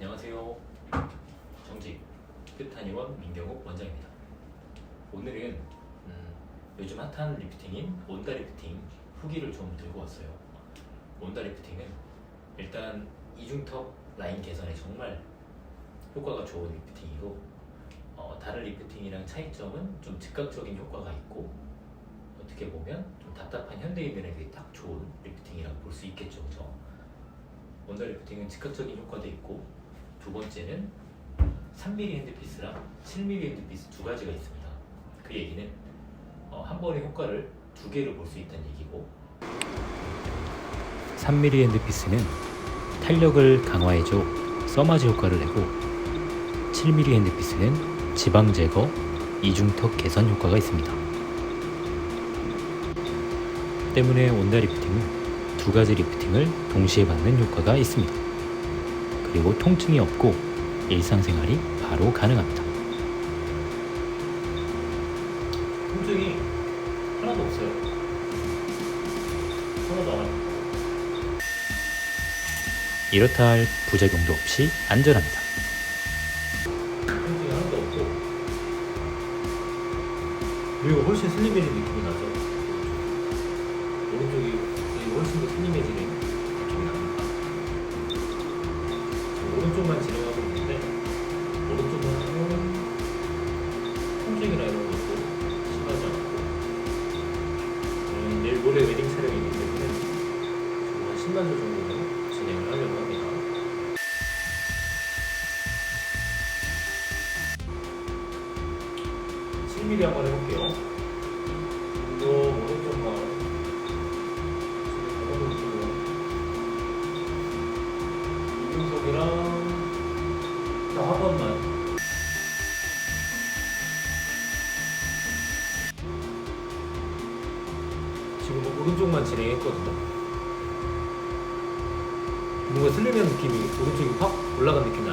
안녕하세요. 정직 끝한의원 민경욱 원장입니다. 오늘은 음, 요즘 핫한 리프팅인 온다 리프팅 후기를 좀 들고 왔어요. 온다 리프팅은 일단 이중턱 라인 개선에 정말 효과가 좋은 리프팅이고 어, 다른 리프팅이랑 차이점은 좀 즉각적인 효과가 있고 어떻게 보면 좀 답답한 현대인들에게 딱 좋은 리프팅이라고 볼 수 있겠죠, 그죠? 원더 리프팅은 즉각적인 효과도 있고 두 번째는 3mm 핸드피스랑 7mm 핸드피스 두 가지가 있습니다. 그 얘기는 어, 한 번의 효과를 두 개를 볼 수 있다는 얘기고 3mm 핸드피스는 탄력을 강화해줘 써마지 효과를 내고 7mm 핸드피스는 지방 제거, 이중턱 개선 효과가 있습니다. 때문에 온다 리프팅은 두 가지 리프팅을 동시에 받는 효과가 있습니다. 그리고 통증이 없고 일상생활이 바로 가능합니다. 통증이 하나도 없어요. 하나도 안 합니다. 이렇다 할 부작용도 없이 안전합니다. 통증이 하나도 없고 그리고 훨씬 슬림해진 느낌이 나죠. 오른쪽만 진행하고 있는데 오른쪽은 하면 통증이나 이런 것도 심하지 않고 음, 내일 모레 웨딩 촬영이기 때문에 지금 한 10만 주 정도는 진행을 하려고 합니다. 칠미리 한번 해볼게요. 지금 뭐 오른쪽만 진행했거든요. 뭔가 슬림한 느낌이 오른쪽이 확 올라간 느낌